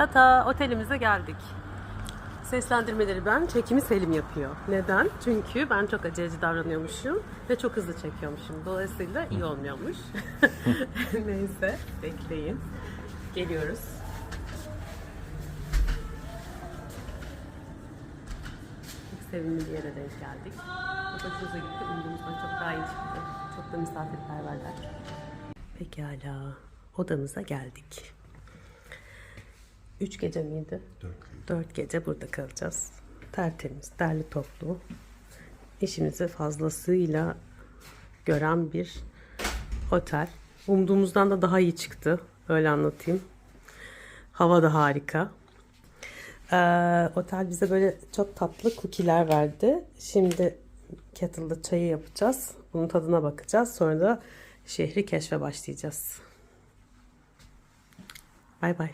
Tata otelimize geldik. Seslendirmeleri ben, çekimi Selim yapıyor. Neden? Çünkü ben çok aceleci davranıyormuşum ve çok hızlı çekiyormuşum. Dolayısıyla iyi olmuyormuş. Neyse, bekleyin. Geliyoruz. Çok sevimli bir yere denk geldik. Çok hoşumuza gitti. Umduğumuzdan çok daha iyi çıktı. Çok da misafirperverler. Pekala. Odamıza geldik. Üç gece miydi? Dört gece burada kalacağız. Tertemiz, derli toplu. İşimizi fazlasıyla gören bir otel. Umduğumuzdan da daha iyi çıktı. Öyle anlatayım. Hava da harika. Ee, otel bize böyle çok tatlı cookie'ler verdi. Şimdi kettle'da çayı yapacağız. Bunun tadına bakacağız. Sonra da şehri keşfe başlayacağız. Bay bay.